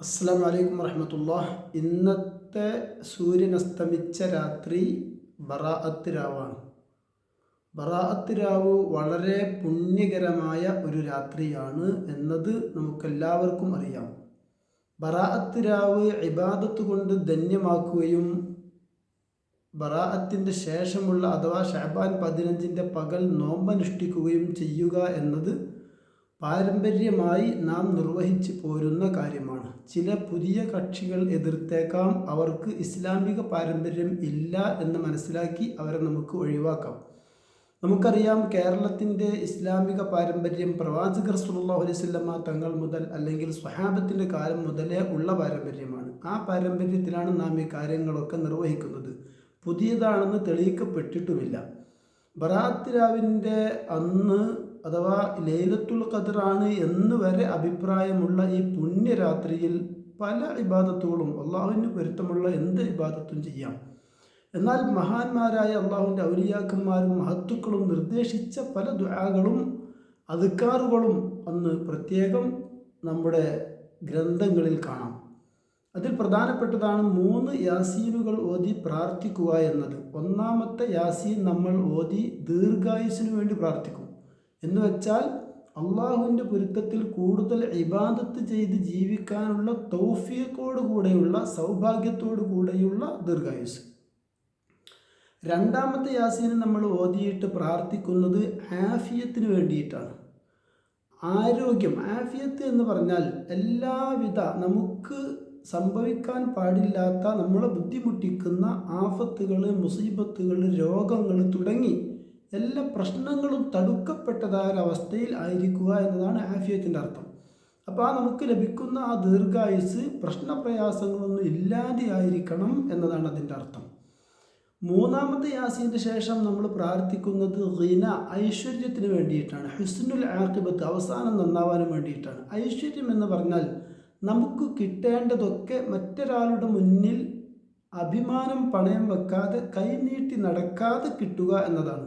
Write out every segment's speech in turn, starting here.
അസ്സാം വലൈക്കും വറഹമത്തുള്ള ഇന്നത്തെ സൂര്യൻ അസ്തമിച്ച രാത്രി ബറാഅത്ത് രാവാണ്. ബറാഅത്ത് രാവ് വളരെ പുണ്യകരമായ ഒരു രാത്രിയാണ് എന്നത് നമുക്കെല്ലാവർക്കും അറിയാം. ബറാഅത്ത് രാവ് ഇബാദത്ത് കൊണ്ട് ധന്യമാക്കുകയും ബറാഅത്തിന്റെ ശേഷമുള്ള അഥവാ ഷാബാൻ പതിനഞ്ചിന്റെ പകൽ നോമ്പനുഷ്ഠിക്കുകയും ചെയ്യുക എന്നത് പാരമ്പര്യമായി നാം നിർവഹിച്ചു പോരുന്ന കാര്യമാണ്. ചില പുതിയ കക്ഷികൾ എതിർത്തേക്കാം. അവർക്ക് ഇസ്ലാമിക പാരമ്പര്യം ഇല്ല എന്ന് മനസ്സിലാക്കി അവരെ നമുക്ക് ഒഴിവാക്കാം. നമുക്കറിയാം കേരളത്തിന്റെ ഇസ്ലാമിക പാരമ്പര്യം പ്രവാചകർ സുല്ലാ അലൈവല്ലമ്മ തങ്ങൾ മുതൽ അല്ലെങ്കിൽ സ്വഹാബത്തിന്റെ കാലം മുതലേ ഉള്ള പാരമ്പര്യമാണ്. ആ പാരമ്പര്യത്തിലാണ് നാം ഈ കാര്യങ്ങളൊക്കെ നിർവഹിക്കുന്നത്. പുതിയതാണെന്ന് തെളിയിക്കപ്പെട്ടിട്ടുമില്ല. ബറാത്തിരാവിന്റെ അന്ന് അഥവാ ലൈലത്തുൽ ഖദറാണ് എന്ന് വരെ അഭിപ്രായമുള്ള ഈ പുണ്യരാത്രിയിൽ പല ഇബാദത്തുകളും അള്ളാഹുവിന് പൊരുത്തമുള്ള എന്ത് ഇബാദത്തും ചെയ്യാം. എന്നാൽ മഹാന്മാരായ അള്ളാഹുവിന്റെ ഔലിയാക്കന്മാരും മഹത്തുക്കളും നിർദ്ദേശിച്ച പല ദുആകളും അതുക്കാറുകളും അന്ന് പ്രത്യേകം നമ്മുടെ ഗ്രന്ഥങ്ങളിൽ കാണാം. അതിൽ പ്രധാനപ്പെട്ടതാണ് മൂന്ന് യാസീനുകൾ ഓതി പ്രാർത്ഥിക്കുക എന്നത്. ഒന്നാമത്തെ യാസീൻ നമ്മൾ ഓതി ദീർഘായുസിനു വേണ്ടി പ്രാർത്ഥിക്കും. എന്ന് വെച്ചാൽ അള്ളാഹുവിന്റെ പൊരുത്തത്തിൽ കൂടുതൽ ഇബാദത്ത് ചെയ്ത് ജീവിക്കാനുള്ള തൗഫിയക്കോട് കൂടെയുള്ള സൗഭാഗ്യത്തോടു കൂടെയുള്ള ദീർഘായുസ്. രണ്ടാമത്തെ യാസീന് നമ്മൾ ഓതിയിട്ട് പ്രാർത്ഥിക്കുന്നത് ആഫിയത്തിന് വേണ്ടിയിട്ടാണ്. ആരോഗ്യം ആഫിയത്ത് എന്ന് പറഞ്ഞാൽ എല്ലാവിധ നമുക്ക് സംഭവിക്കാൻ പാടില്ലാത്ത നമ്മളെ ബുദ്ധിമുട്ടിക്കുന്ന ആഫത്തുകൾ മുസീബത്തുകൾ രോഗങ്ങൾ തുടങ്ങി എല്ലാ പ്രശ്നങ്ങളും തടുക്കപ്പെട്ടതായ ഒരവസ്ഥയിൽ ആയിരിക്കുക എന്നതാണ് ആഫിയത്തിന്റെ അർത്ഥം. അപ്പോൾ ആ നമുക്ക് ലഭിക്കുന്ന ആ ദീർഘായുസ് പ്രശ്നപ്രയാസങ്ങളൊന്നും ഇല്ലാതെ ആയിരിക്കണം എന്നതാണ് അതിന്റെ അർത്ഥം. മൂന്നാമത്തെ യാസിന്റെ ശേഷം നമ്മൾ പ്രാർത്ഥിക്കുന്നത് റീന ഐശ്വര്യത്തിന് വേണ്ടിയിട്ടാണ്. ഹുസ്നുൽ ആക്കിബത്ത് അവസാനം നന്നാവാനും വേണ്ടിയിട്ടാണ്. ഐശ്വര്യം എന്ന് പറഞ്ഞാൽ നമുക്ക് കിട്ടേണ്ടതൊക്കെ മറ്റൊരാളുടെ മുന്നിൽ അഭിമാനം പണയം വെക്കാതെ കൈനീട്ടി നടക്കാതെ കിട്ടുക എന്നതാണ്.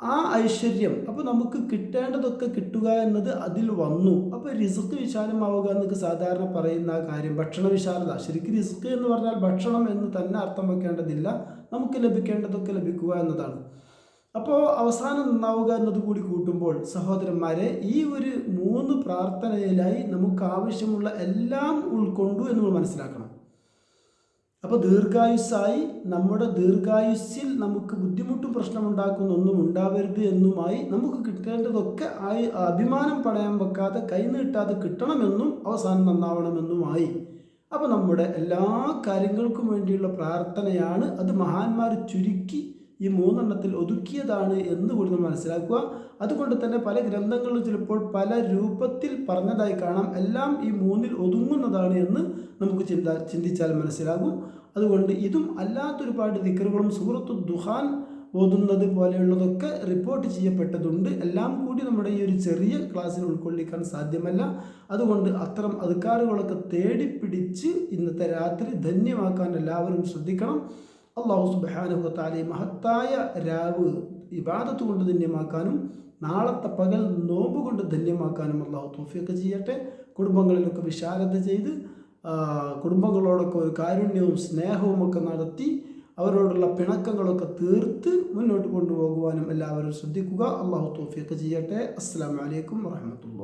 ആ ഐശ്വര്യം. അപ്പോൾ നമുക്ക് കിട്ടേണ്ടതൊക്കെ കിട്ടുക എന്നത് അതിൽ വന്നു. അപ്പോൾ റിസ്ക് വിശാലമാവുക എന്നൊക്കെ സാധാരണ പറയുന്ന ആ കാര്യം. ഭക്ഷണ വിശാലത. ശരിക്കും റിസ്ക് എന്ന് പറഞ്ഞാൽ ഭക്ഷണം എന്ന് തന്നെ അർത്ഥം വെക്കേണ്ടതില്ല. നമുക്ക് ലഭിക്കേണ്ടതൊക്കെ ലഭിക്കുക എന്നതാണ്. അപ്പോൾ അവസാനം നന്നാവുക എന്നത് കൂടി കൂട്ടുമ്പോൾ സഹോദരന്മാരെ ഈ ഒരു മൂന്ന് പ്രാർത്ഥനയിലായി നമുക്ക് ആവശ്യമുള്ള എല്ലാം ഉൾക്കൊണ്ടു എന്ന് നമ്മൾ മനസ്സിലാക്കണം. അപ്പോൾ ദീർഘായുസ്സായി നമ്മുടെ ദീർഘായുസ്സിൽ നമുക്ക് ബുദ്ധിമുട്ടും പ്രശ്നമുണ്ടാക്കുന്ന ഒന്നും ഉണ്ടാവരുത് എന്നുമായി നമുക്ക് കിട്ടേണ്ടതൊക്കെ ആയി അഭിമാനം പണയാൻ വെക്കാതെ കൈനീട്ടാതെ കിട്ടണമെന്നും അവസാനം നന്നാവണമെന്നുമായി. അപ്പോൾ നമ്മുടെ എല്ലാ കാര്യങ്ങൾക്കും വേണ്ടിയുള്ള പ്രാർത്ഥനയാണ്. അത് മഹാന്മാർ ചുരുക്കി ഈ മൂന്നെണ്ണത്തിൽ ഒതുക്കിയതാണ് എന്ന് കൂടി നമ്മൾ മനസ്സിലാക്കുക. അതുകൊണ്ട് തന്നെ പല ഗ്രന്ഥങ്ങളിലും ചിലപ്പോൾ പല രൂപത്തിൽ പറഞ്ഞതായി കാണാം. എല്ലാം ഈ മൂന്നിൽ ഒതുങ്ങുന്നതാണ് എന്ന് നമുക്ക് ചിന്ത ചിന്തിച്ചാൽ മനസ്സിലാകും. അതുകൊണ്ട് ഇതും അല്ലാത്തൊരുപാട് ദിക്കറുകളും സുഹൃത്തു ദുഹാൻ ഓതുന്നത് പോലെയുള്ളതൊക്കെ റിപ്പോർട്ട് ചെയ്യപ്പെട്ടതുണ്ട്. എല്ലാം കൂടി നമ്മുടെ ഈ ഒരു ചെറിയ ക്ലാസ്സിൽ ഉൾക്കൊള്ളിക്കാൻ സാധ്യമല്ല. അതുകൊണ്ട് അത്തരം അധികാറുകളൊക്കെ തേടിപ്പിടിച്ച് ഇന്നത്തെ രാത്രി ധന്യമാക്കാൻ എല്ലാവരും ശ്രദ്ധിക്കണം. അള്ളാഹു സുബാനുഹത്താലെ മഹത്തായ രാവ് ഇബാദത്ത് കൊണ്ട് ധന്യമാക്കാനും നാളത്തെ പകൽ നോമ്പ് കൊണ്ട് ധന്യമാക്കാനും അള്ളാഹു തോഫിയൊക്കെ ചെയ്യട്ടെ. കുടുംബങ്ങളിലൊക്കെ വിശാലത ചെയ്ത് കുടുംബങ്ങളോടൊക്കെ ഒരു കാരുണ്യവും സ്നേഹവും ഒക്കെ നടത്തി അവരോടുള്ള പിണക്കങ്ങളൊക്കെ തീർത്ത് മുന്നോട്ട് കൊണ്ടുപോകുവാനും എല്ലാവരും ശ്രദ്ധിക്കുക. അള്ളാഹു തോഫിയൊക്കെ ചെയ്യട്ടെ. അസ്സാം വലൈക്കും വാഹമത്തുള്ള